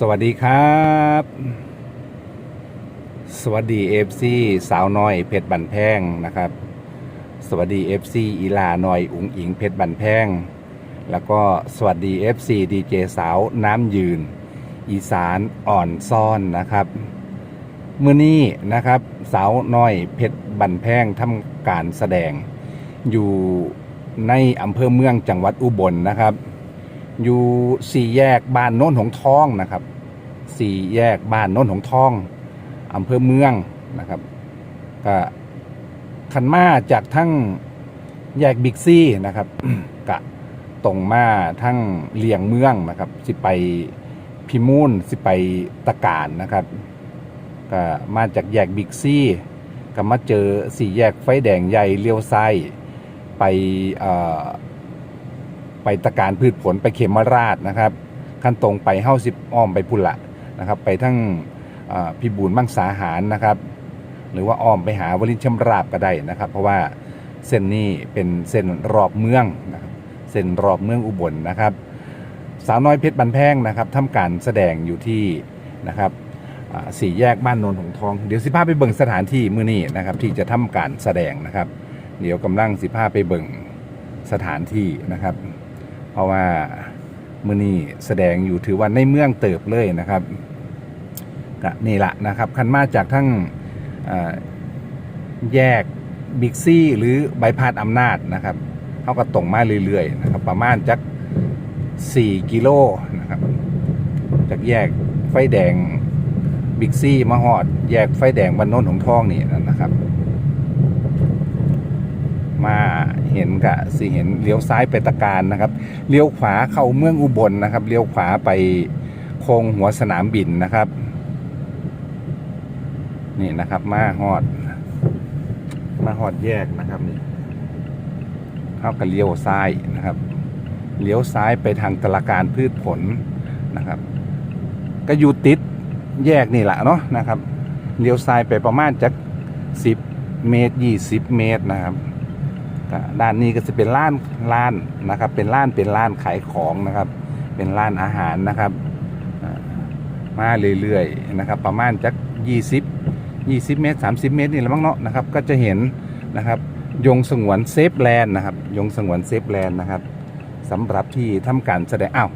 สวัสดีครับ สวัสดีเอฟซีสาวน้อยเพชรบันแพงนะครับ สวัสดีเอฟซีอีลาน้อยอุ๋งอิงเพชรบันแพงแล้วก็สวัสดี FC ดีเจสาวน้ำยืน อีสานอ่อนซ่อนนะครับเมื่อนี้นะครับ สาวน้อยเพชรบันแพงทำการแสดง อยู่ในอำเภอเมืองจังหวัดอุบลนะครับ อยู่สี่แยกบ้านโน้นหงทองนะครับสี่แยกบ้านโน้นหงทองอำเภอเมืองนะครับก็ขันมาจากทั้งแยกบิ๊กซี่นะครับกะตรงมาทั้งเลียงเมืองนะครับ สิไปพิมูลสิไปตะการนะครับก็มาจากแยกบิ๊กซี่ก็มาเจอสี่แยกไฟแดงใหญ่เลี้ยวซ้ายไปอ่อ ไปตะการพืชผลไปเขมราชนะครับขั้นตรงไปเฮ้าสิบอ้อมไปพุละนะครับไปทั้งพิบูลมังสาหารนะครับหรือว่าอ้อมไปหาวลินชำราบก็ได้นะครับ เพราะว่าเส้นนี้เป็นเส้นรอบเมืองนะครับเส้นรอบเมืองอุบลนะครับ สาวน้อยเพชรบันแพงนะครับทำการแสดงอยู่ที่นะครับสี่แยกบ้านโนนหงทอง เดี๋ยวสิพาไปเบิ่งสถานที่มื้อนี้นะครับที่จะทำการแสดงนะครับ เดี๋ยวกำลังสิพาไปเบิ่งสถานที่นะครับ เพราะว่ามือนี้แสดงอยู่ถือว่าในเมืองเติบเลยนะครับก็นี่ละนะครับคันมาจากทั้งแยกบิ๊กซี่หรือใบพาดอำนาจนะครับเขาก็ตรงมาเรื่อยๆนะครับประมาณจัก 4 กิโลนะครับจากแยกไฟแดงบิ๊กซี่มาหอด แยกไฟแดงบรรโนนของทองนี่นะครับ มา เห็นกะสิเห็นเลี้ยวซ้ายไปตะการนะครับเลี้ยวขวาเข้าเมืองอุบลนะครับเลี้ยวขวาไปโค้งหัวสนามบินนะครับ นี่นะครับมาหอด มาหอดแยกนะครับนี่เข้ากับเลี้ยวซ้ายนะครับเลี้ยวซ้ายไปทางตลาการพืชผลนะครับ ก็อยู่ติดแยกนี่แหละเนาะนะครับเลี้ยวซ้ายไปประมาณจาก10 เมตร 20 เมตรนะครับ ก็ด้านนี้ก็จะเป็นร้านร้านนะครับ เป็นร้านเป็นร้านขายของนะครับ เป็นร้านอาหารนะครับมาเรื่อยๆนะครับ ประมาณจัก20 20 เมตร 30 เมตรนี่แหละมั้งเนาะนะครับ ก็จะเห็นนะครับ ยงสงวนเซฟแลนด์นะครับ ยงสงวนเซฟแลนด์นะครับสำหรับที่ทำการแสดงอ้าว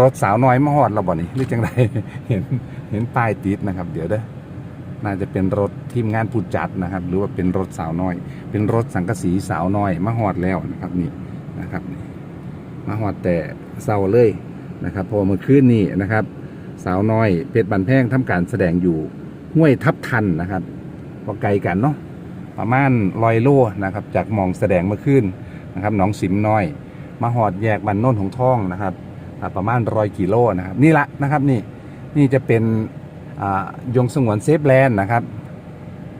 รถสาวน้อยมาฮอดเราบ่นี่หรือจังไรเห็นเห็นป้ายติดนะครับ เดี๋ยวเด้อ น่าจะเป็นรถทีมงานผู้จัดนะครับ หรือว่าเป็นรถสาวน้อย เป็นรถสังกะสีสาวน้อยมาฮอดแล้วนะครับนี่นะครับนี่มาฮอดแต่เศร้าเลยนะครับพอเมื่อคืนนี้นะครับ สาวน้อยเพชรบันแพงทำการแสดงอยู่ห้วยทับทันนะครับก็ไกลกันเนาะประมาณลอยโลนะครับจากมองแสดงเมื่อคืนนะครับหนองสิมน้อย มาหอดแยกบันโน้นของท่องนะครับ ประมาณร้อยกิโลนะครับนี่ละนะครับนี่นี่จะเป็น ยงสงวนเซฟแลนด์นะครับ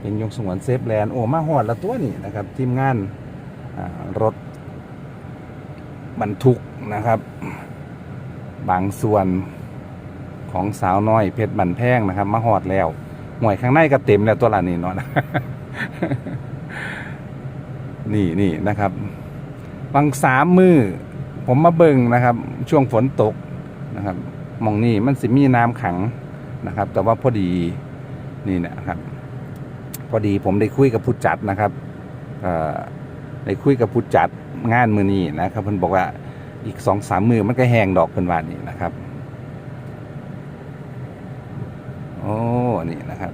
เป็นยงสงวนเซฟแลนด์โอ้มาหอดละตัวนี่นะครับทีมงานรถบรรทุกนะครับ บางส่วนของสาวน้อยเพชรบันแพงนะครับมาหอดแล้วหน่วยข้างในก็เต็มแล้วตัวละนี่เนาะนี่นี่นะครับบางสามมือผมมาเบิ่งนะครับ ช่วงฝนตกนะครับมองนี่มันสิมีน้ำขัง นะครับ แต่ว่าพอดีนี่นะครับ พอดีผมได้คุยกับผู้จัดนะครับได้คุยกับผู้จัดงานมือนี้นะครับเพิ่นบอกว่าอีกสองสามมือมันก็แห้งดอกเพิ่นว่านี่นะครับโอ้นี่นะครับ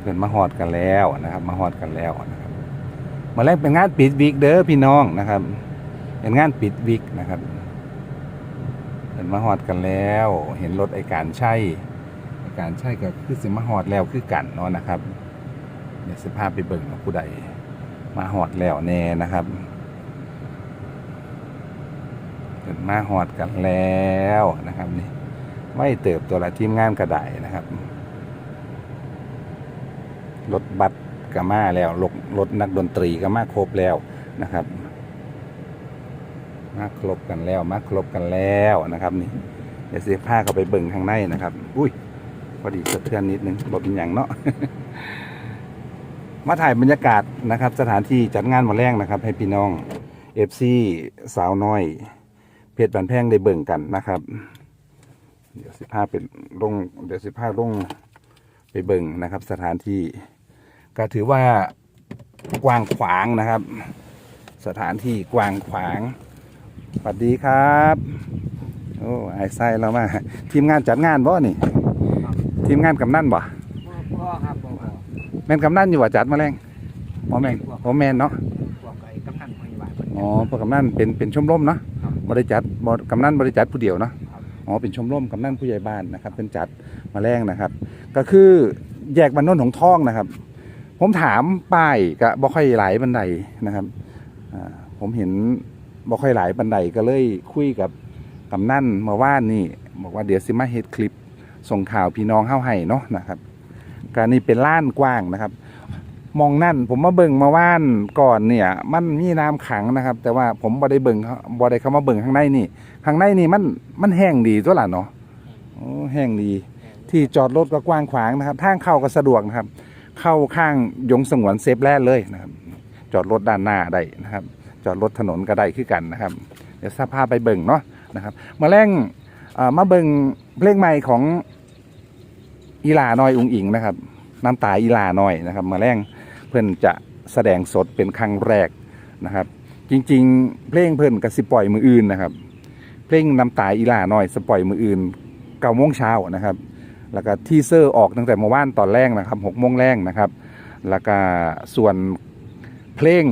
เพิ่นมาฮอดกันแล้วนะครับ มาฮอดกันแล้วนะครับมาแรกเป็นงานปิดวิกเด้อพี่น้องนะครับ เป็นงานปิดวิกนะครับเพิ่นมาฮอดกันแล้ว เห็นรถไอการใช่ การใช่ก็คือสิมาฮอดแล้วคือกันเนาะนะครับเดี๋ยวสภาพไปเบิ่งว่าผู้ใดมาหอดแล้วแน่นะครับเกิดมาหอดกันแล้วนะครับนี่ไม่เติบตัวละทีมงานกระไดนะครับรถบัสก็มาแล้วรถรถนักดนตรีก็มาครบแล้วนะครับ มาครบกันแล้วมาครบกันแล้วนะครับ นี่เดี๋ยวเสียผ้าเข้าไปเบิ่งข้างในนะครับ อุ้ย พอดีสะเทือนนิดนึงบอกเป็นอย่างเนาะมาถ่ายบรรยากาศนะครับ สถานที่จัดงานมาแรงนะครับ ให้พี่น้องเอฟซีสาวน้อย เพชรบันแพงได้เบิ่งกันนะครับ เดี๋ยวสิพาไปลงเดี๋ยวสิพาลงไปเบิ่งนะครับ สถานที่ก็ถือว่ากว้างขวางนะครับ สถานที่กว้างขวางสวัสดีครับ โอ้ไอ้ไส้เรามา ทีมงานจัดงานบ่นี่ ทีมงานกำนันบ่พ่อครับพ่อพ่อแม่นกำนันอยู่ว่าจัดมาแรงอ๋อแม่นอ๋อแม่นเนาะพวกไอ้กำนันพยาบาลเพิ่นอ๋อพวกกำนันเป็นเป็นชมรมเนาะครับบริจัดบกำนันบริจัดผู้เดียวเนาะครับอ๋อเป็นชมรมกำนันผู้ใหญ่บ้านนะครับเป็นจัดมาแรงนะครับ ก็คือแยกบรรนนของท่องนะครับ ผมถามป้ายก็บ่ค่อยหลายบันไดนะครับอ่าผมเห็นบ่ค่อยหลายบันไดก็เลยคุยกับกำนันมาว่านนี่บอกว่าเดี๋ยวสิมาเฮ็ดคลิป ส่งข่าวพี่น้องเข้าให้เนาะนะครับการนี้เป็นล้านกว้างนะครับ มองนั่นผมมาเบิ่งมาว่านก่อนเนี่ย มันมีน้ำขังนะครับ แต่ว่าผมบ่ได้เบิ่งเขาบ่ได้เข้ามาเบิ่งข้างในนี่ ข้างในนี่มันมันแห้งดีตัวล่ะเนาะแห้งดี ที่จอดรถก็กว้างขวางนะครับทางเข้าก็สะดวกนะครับ เข้าข้างยงสงวนเซฟแลนด์เลยนะครับ จอดรถด้านหน้าได้นะครับ จอดรถถนนก็ได้คือกันนะครับ เดี๋ยวสภาพไปเบิ่งเนาะนะครับมาแรงมาเบิ่ง เพลงใหม่ของอีลาน้อยอุงอิงนะครับ น้ำตาอีลาน้อยนะครับ มาแรงเพื่อนจะแสดงสดเป็นครั้งแรกนะครับ จริง ๆ เพลงเพื่อนก็สิปล่อยมืออื่นนะครับ เพลงน้ำตาอีลาน้อยสปล่อยมืออื่นเก้าโมงเช้านะครับ แล้วก็ทีเซอร์ออกตั้งแต่เมื่อวานตอนแรกนะครับหกโมงแรงนะครับ แล้วก็ส่วนเพลง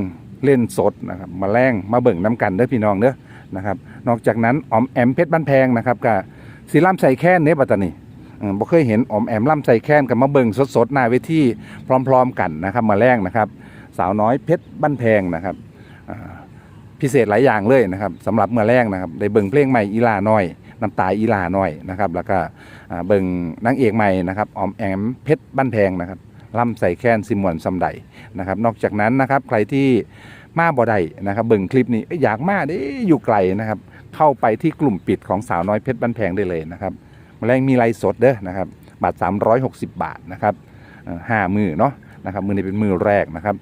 เล่นสดนะครับมาแรงมาเบิ่งน้ำกันเด้อพี่น้องเด้อนะครับ นอกจากนั้นออมแอมเพชรบ้านแพงนะครับกับ สีล่ำใส่แค้นเนปัตตานีบ่เคยเห็นอมแอมล่ำใส่แค้นกับมาเบิ่งสดๆหน้าเวทีพร้อม ๆ กันนะครับ มาแรงนะครับ สาวน้อยเพชรบ้านแพงนะครับพิเศษหลายอย่างเลยนะครับสำหรับเมื่อแรงนะครับได้เบิ่งเพลงใหม่อีลาน้อยน้ำตาอีลาน้อยนะครับแล้วก็เบิ่งนางเอกใหม่นะครับออมแอมเพชรบ้านแพงนะครับล่ำใส่แค้นซิมวนซำใดนะครับ นอกจากนั้นนะครับใครที่มาบ่ได้นะครับ เบิ่งคลิปนี้อยากมาด้อยู่ไกลนะครับ เข้าไปที่กลุ่มปิดของสาวน้อยเพชรบ้านแพงได้เลยนะครับแมลงมีไลฟ์สดเด้อนะครับบาท 360 บาทนะครับห้ามือเนาะนะครับมือนี้เป็นมือแรกนะครับ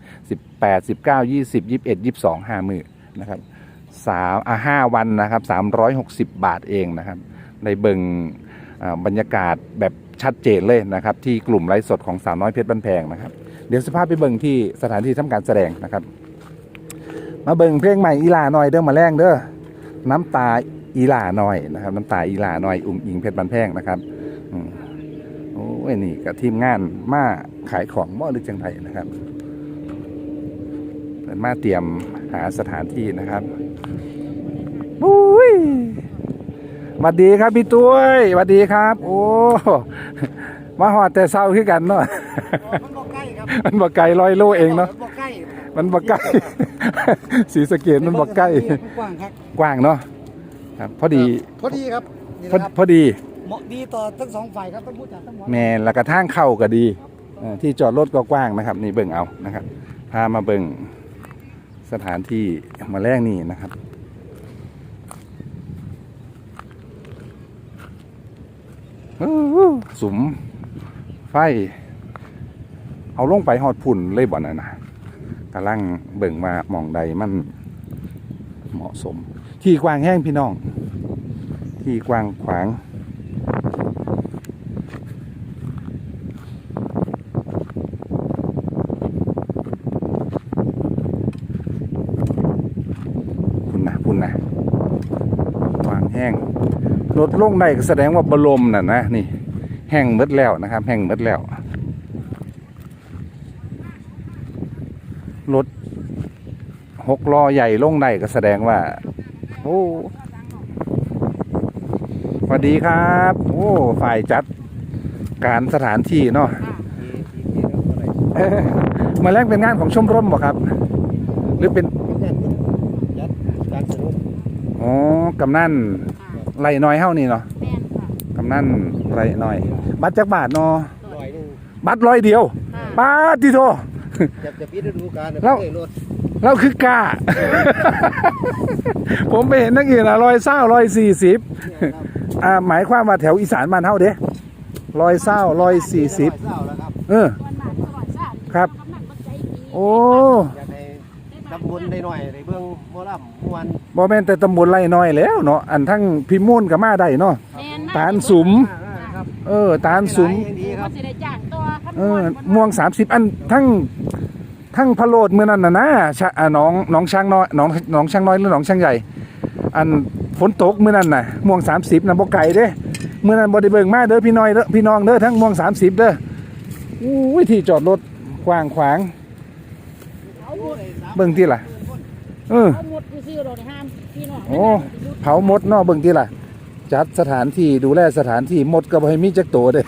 18 19 20 21 22 5มือนะครับสามอะห้าวันนะครับ 360 บาทเองนะครับในเบิงบรรยากาศแบบชัดเจนเลยนะครับ ที่กลุ่มไลฟ์สดของสาวน้อยเพชรบ้านแพงนะครับ เดี๋ยวสภาพไปเบิงที่สถานที่ทำการแสดงนะครับ มาเบิงเพลงใหม่อีลาหน่อยเด้อมาแรงเด้อ น้ำตาอีลาหน่อยนะครับ น้ำตาอีลาหน่อยอุ้งอิงเพชรบ้านแพงนะครับอืมโอ้ยนี่กับทีมงานมาขายของบ่หรือจังไรนะครับเปิดมาเตรียมหาสถานที่นะครับบุ้ยสวัสดีครับพี่ตุ้ยสวัสดีครับ โอ้มาหอดแต่เศร้าขึ้นกันเนาะมันบ่ใกล้ครับมันบ่ไกลร้อยโลเองเนาะบ่ใกล้ มันบ่ใกล้ สีสะเกตมันบ่ใกล้ กว้างครับกว้างเนาะครับพอดีพอดีครับนี่พอนะครับพอดีเหมาะดีต่อทั้งสองฝ่ายครับทั้งผู้จัดทั้งหมดแมนแล้วก็ทางเข้าก็ดีเอ่อที่จอดรถก็กว้างนะครับ นี่เบิ่งเอานะครับ พามาเบิ่งสถานที่มาแรกนี่นะครับ อู้หูสุมไฟ เอาลงไปหอดพุ่นเลยบ่น่ะนะ กำลังเบิ่งมาหมองใดมันเหมาะสม ที่กว้างแห้งพี่น้อง ที่กว้างขวางพุ่นนะพุ่นนะวางแห้งรถลงได้ก็แสดงว่าบรมน่ะนะนี่ แห้งหมดแล้วนะครับ แห้งหมดแล้ว รถ หกล้อใหญ่ลงได้ก็แสดงว่า โอ้สวัสดีครับ โอ้ฝ่ายจัดการสถานที่เนาะเอ้อมาแรกเป็นงานของชมรมบ่ครับ หรือเป็นจัดการสนุกอ๋อกำนันไรน้อยเฮ้านี่เนาะแม่นค่ะกำนันไรน้อย บัตรจักบาทเนาะหน่อยหนึงบัตรร้อยเดียวค่ะบาทที่โทจะจะปิดฤดูกาลแล้ว เอ้ยรถเราคือกล้า ผมไปเห็นนักอื่นอะร้อยเศร้าร้อยสี่สิบเนี่ยครับอ่าหมายความว่าแถวอีสานบ้านเฮาเด้ร้อยเศร้าร้อยสี่สิบเศร้าแล้วครับเออวันหมานตลอดชาติครับกำนันมันใจดีโอ้อยากให้ตำบลได้หน่อยในเบื้องหมอลำมวนบ่แม่นแต่ตำบลไรน้อยแล้วเนาะอันทั้งพิมูลกับมาได้เนาะแม่นตาลสุมครับเออตาลสุมอย่างดีคเขารับสิได้จ้างตัวคำนเอวอณม่วงสามสิบอันทั้ง ทั้งพะโลดเมื่อนั้นน่ะนะชะอ่าน้องน้องช้างน้อยน้องน้องช้างน้อยหรือน้องช้างใหญ่ อันฝนตกเมื่อนั้นน่ะม่วงสามสิบนะบ่ไก่เด้เมื่อนั้นบ่ได้เบิ่งมาเด้อพี่น้อยเด้อพี่น้องเด้อทั้งม่วงสามสิบเด้ออู้ยที่จอดรถกว้างขวางเอาหมดเบิ่งที่ล่ะเออเอาหมดซื้อๆโดดห้ามพี่น้องโอ้เผามดเนาะเบิ่งที่ล่ะ จัดสถานที่ดูแลสถานที่มดก็บ่ให้มีจักโตวเด้อ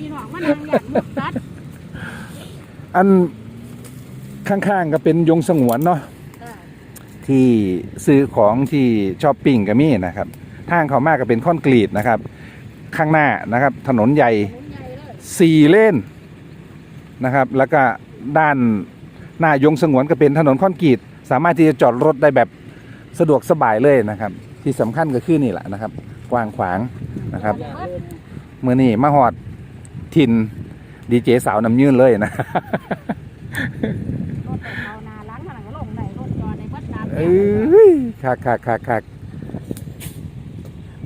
พี่น้องมัน ข้างๆก็เป็นยงสงวนเนาะค่ะที่ซื้อของที่ช้อปปิ้งก็มีนะครับทางเขามากก็เป็นคอนกรีตนะครับ ข้างหน้านะครับถนนใหญ่ถนนใหญ่เลยสี่เลนนะครับ แล้วก็ด้านหน้ายงสงวนก็เป็นถนนคอนกรีตสามารถที่จะจอดรถได้แบบสะดวกสบายเลยนะครับ ที่สำคัญก็คือนี่แหละนะครับ กว้างขวางนะครับเมื่อนี้มาหอดทินดีเจสาวนำยืนเลยนะรถไป เอานาล้างขนาดก็ลงได้รถจอในวัดน้ำเอ้ยคักคักคักคัก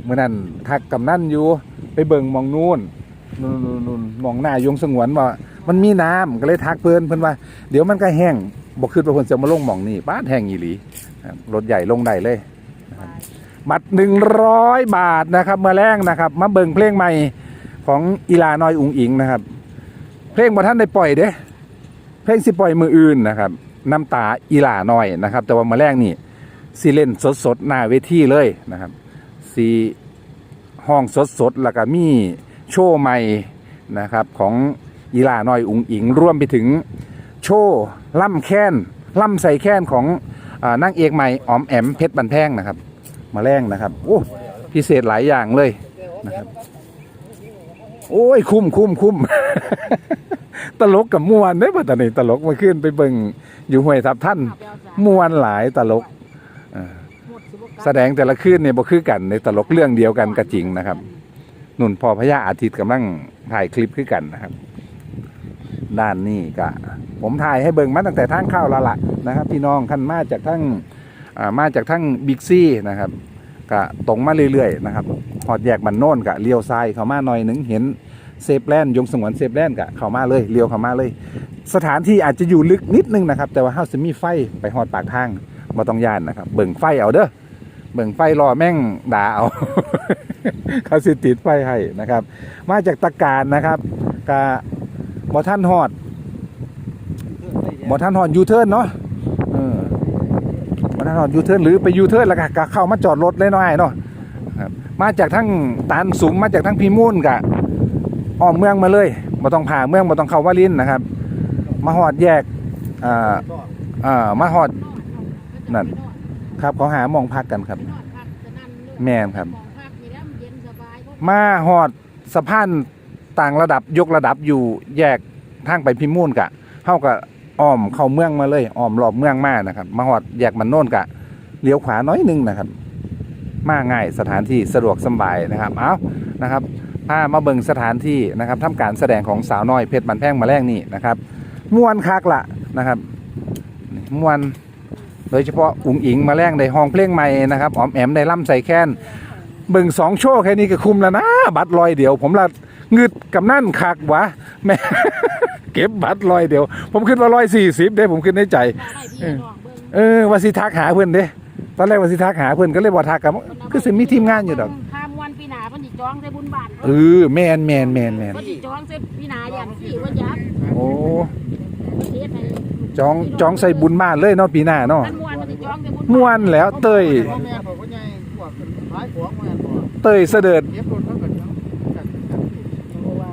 เมื่อนั้นทักกำนั่นอยู่ ไปเบิ่งมองนู่นนู่นนู่นนมองหน้ายงสงวนว่ามันมีน้ำก็เลยทักเพิ่นเพิ่นว่า เดี๋ยวมันก็แห้งบอกคือว่าเพิ่นจะมาลงมองนี่บ้านแห้งอีหลีรถใหญ่ลงได้เลยบัตรหนึ่งร้อยบาทนะครับมาแรงนะครับ มาเบิ่งเพลงใหม่ของอีลาน้อยอุงอิงนะครับ เพลงบ่ท่านได้ปล่อยเด้ เพลงสิปล่อยมืออื่นนะครับน้ำตาอีหล่าน้อยนะครับ แต่ว่ามาแรกนี่ซีเล่นสดๆหน้าเวทีเลยนะครับซีห้องสดๆแล้วก็มีโชว์ใหม่นะครับของอีหล่าน้อยอุงอิงร่วมไปถึงโชว์ล่ำแค้นล่ำใส่แค้นของอานางเอกใหม่ออมแอมเพชรบันแพงนะครับ มาแรงนะครับโอ้พิเศษหลายอย่างเลยนะครับโอ้ยคุ้มคุ้มคุ้ม ตลกกับมวนได้ป่ะตอนนี้ตลกมาขึ้นไปเบิ่งอยู่ห้วยทับท่านมวนหลายตลกเออแสดงแต่ละคืนเนี่ยบ่คือกันในตลกเรื่องเดียวกันก็จริงนะครับนุ่นพอพญาอาทิตย์กำลังถ่ายคลิปคือกันนะครับ ด้านนี้ก็ผมถ่ายให้เบิ่งมาตั้งแต่ทางเข้าแล้วล่ะนะครับ พี่น้องคันมาจากทั้งอ่ามาจากทั้งบิ๊กซี่นะครับก็ตรงมาเรื่อยๆนะครับหอดแยกบันโน่นก็เลี้ยวซ้ายเข้ามาหน่อยหนึงเห็น เซฟแลนด์ยงสงวนเซฟแลนด์กะเข้ามาเลยเลี้ยวเข้ามาเลย สถานที่อาจจะอยู่ลึกนิดนึงนะครับ แต่ว่าเฮาจะมีไฟไปหอดปากทางบ่ต้องย่านนะครับเบิ่งไฟเอาเด้อเบิ่งไฟรอแม่งด่าเอาเขาสิติดไฟให้นะครับ มาจากตะการนะครับกะบ่ท่านฮอดบ่ท่านฮอดยูเทิร์นเนาะเออบ่ท่านฮอดยูเทิร์นหรือไปยูเทิร์นแล้วก็กะเข้ามาจอดรถเลยน้อยเนาะมาจากทั้งตานสุมมาจากทั้งพิมูลกะ อ้อมเมืองมาเลยมาต้องผ่าเมืองมาต้องเข้าวาลินนะครับ มาหอดแยกอ่าอ่ามาหอดนั่นครับเขาหาหมองพักกันครับ แม่นครับ มาหอดสะพานต่างระดับยกระดับอยู่แยกทางไปพิมูลกะเท่ากับอ้อมเข้าเมืองมาเลยอ้อมรอบเมืองมานะครับ มาหอดแยกมันโน่นกะเลี้ยวขวาน้อยนึงนะครับ มาง่ายสถานที่สะดวกสบายนะครับ เอานะครับ พามาเบิ่งสถานที่นะครับทำการแสดงของสาวน้อยเพชรบันแพงมาแรงนี่นะครับมวนคักละนะครับนี่มวนโดยเฉพาะอุ๋งอิงมาแรงในห้องเพลงใหม่นะครับออมแอมได้ล่ำใส่แค้นเบิ่งสองโชว์แค่นี้ก็คุ้มแล้วนะ บัตรลอยเดียว ผมละงึดกับนั่นคักวะแม่เก็บบัตรลอยเดียว ผมขึ้นว่าร้อยสี่สิบเด้ผมขึ้นในใจ เออว่าสิทักหาเพื่อนเด้ตอนแรกว่าสิทักหาเพื่อนก็เลยบ่ทักกับคือสิมีทีมงานอยู่ดอก จองใส่บุญบาทเออแมนแมนแมนแมนเพิ่นสิจองใส่ปีหนาอย่างที่ว่ายักษ์โอ้ประเทศให้จองจองใส่บุญบ้านเลยเนาะปีหน้าเนาะท่านมวนมันสิจองใส่บุญม่วนแล้วเตยพ่อแม่บอกว่าไงพวกขายของมาบ่เตยเสด็จเก็บรถเขาก็ยังจัดเพราะว่า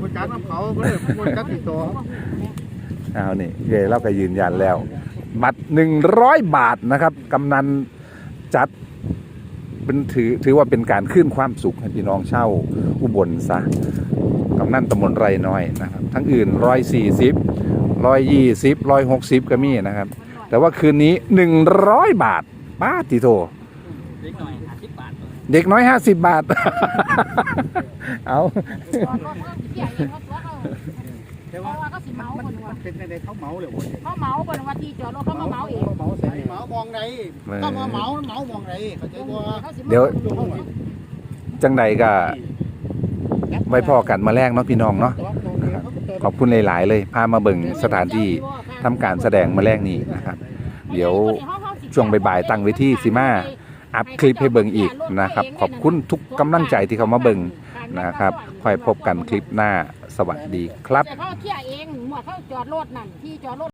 คนจัดน้ำเขาก็เลยคนจัดติดต่อเอานี่เยเราก็ยืนยันแล้ว บัตรหนึ่งร้อยบาทนะครับกำนันจัด เป็นถือถือว่าเป็นการขึ้นความสุขให้พี่น้องเช่าอุบลซะกำนันตำบลไรน้อยนะครับ ทั้งอื่นร้อยสี่สิบร้อยยี่สิบร้อยหกสิบก็มีนะครับ แต่ว่าคืนนี้หนึ่งร้อยบาทป้าติโทเด็กน้อยห้าสิบบาท เอาแต่เพว่าราะว่าเขาสิเมามันเพิ่นว่าเป็นในเขาเหมาเลยโอ้ยเขาเมาเพิ่นว่าที่จอดรถเขามาเมาเองเห มาใส่เหมามองไหนก็มาเหมาเหมามองไหนเข้าใจบ่เขาสิเดี๋ยว จังใดก็ไว้พอกันมาแรกเนาะพี่น้องเนาะขอบคุณหลาย ๆ เลยพามาเบิ่งสถานที่ทำการแสดงมาแรกนี้นะครับ เดี๋ยวช่วงบ่ายๆตั้งเวทีสิมาอัพคลิปให้เบิ่งอีกนะครับ ขอบคุณทุกกำลังใจที่เขามาเบิ่งนะครับค่อยพบกันคลิปหน้าสวัสดีครับ แต่เขาเคลียร์เองหมวดเขาจอดรถนั่นที่จอดรถ